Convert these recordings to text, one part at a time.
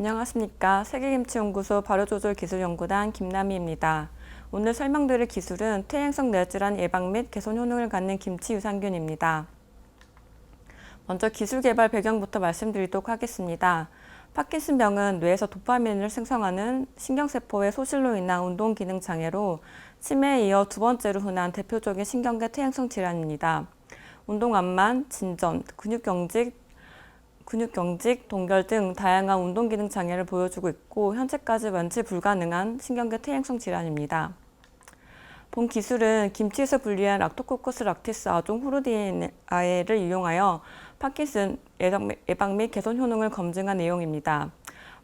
안녕하십니까. 세계김치연구소 발효조절기술연구단 김남희입니다. 오늘 설명드릴 기술은 퇴행성 뇌질환 예방 및 개선 효능을 갖는 김치 유산균입니다. 먼저 기술 개발 배경부터 말씀드리도록 하겠습니다. 파킨슨병은 뇌에서 도파민을 생성하는 신경세포의 소실로 인한 운동 기능 장애로 치매에 이어 두 번째로 흔한 대표적인 신경계 퇴행성 질환입니다. 운동암만, 진전, 근육경직, 근육 경직, 동결 등 다양한 운동 기능 장애를 보여주고 있고 현재까지 완치 불가능한 신경계 퇴행성 질환입니다. 본 기술은 김치에서 분리한 락토코커스 락티스 아종 후르디아에를 이용하여 파킨슨 예방, 및 개선 효능을 검증한 내용입니다.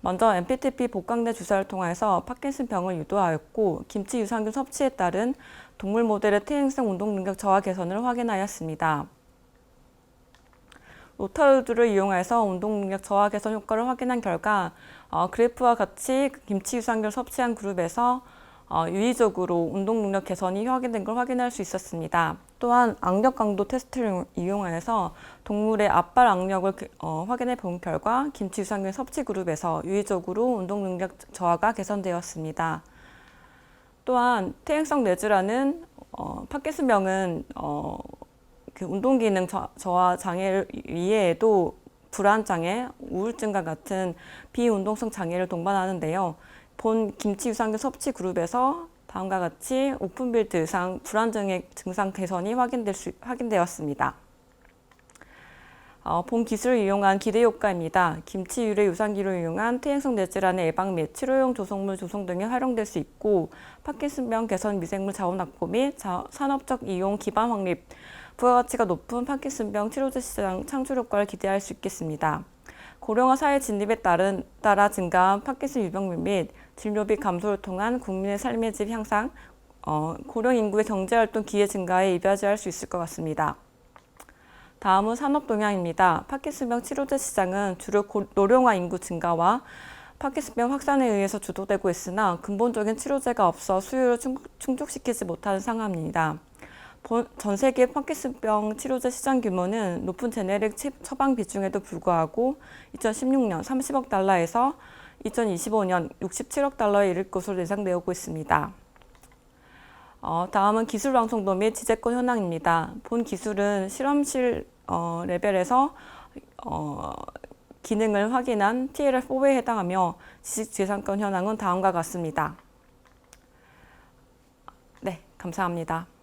먼저 MPTP 복강내 주사를 통해서 파킨슨 병을 유도하였고 김치 유산균 섭취에 따른 동물 모델의 퇴행성 운동 능력 저하 개선을 확인하였습니다. 로타우드를 이용해서 운동 능력 저하 개선 효과를 확인한 결과 어, 그래프와 같이 김치 유산균을 섭취한 그룹에서 어, 유의적으로 운동 능력 개선이 확인된 걸 확인할 수 있었습니다. 또한 악력 강도 테스트를 이용해서 동물의 앞발 악력을 어, 확인해 본 결과 김치 유산균 섭취 그룹에서 유의적으로 운동 능력 저하가 개선되었습니다. 또한 퇴행성 뇌질환은 어, 파킨슨병은 어, 그 운동 기능 저하 장애 이외에도 불안 장애, 우울증과 같은 비운동성 장애를 동반하는데요. 본 김치 유산균 섭취 그룹에서 다음과 같이 오픈빌드 이상 불안 증의 증상 개선이 확인될 수, 확인되었습니다. 어, 본 기술을 이용한 기대 효과입니다. 김치 유래 유산기를 이용한 퇴행성 뇌질환의 예방 및 치료용 조성물 조성 등에 활용될 수 있고 파킨슨병 개선 미생물 자원 확보 및 자, 산업적 이용 기반 확립 부가가치가 높은 파킨슨병 치료제 시장 창출 효과를 기대할 수 있겠습니다. 고령화 사회 진입에 따른 따라 증가한 파킨슨 유병률 및 진료비 감소를 통한 국민의 삶의 질 향상, 어, 고령 인구의 경제활동 기회 증가에 이바지할 수 있을 것 같습니다. 다음은 산업 동향입니다. 파킨슨병 치료제 시장은 주로 고, 노령화 인구 증가와 파킨슨병 확산에 의해서 주도되고 있으나 근본적인 치료제가 없어 수요를 충족시키지 못하는 상황입니다. 전 세계 파킨슨병 치료제 시장 규모는 높은 제네릭 처방 비중에도 불구하고 2016년 30억 달러에서 2025년 67억 달러에 이를 것으로 예상되고 있습니다. 어, 다음은 기술 완성도 및 지재권 현황입니다. 본 기술은 실험실 어, 레벨에서 어, 기능을 확인한 TLF4에 해당하며 지식재산권 현황은 다음과 같습니다. 네, 감사합니다.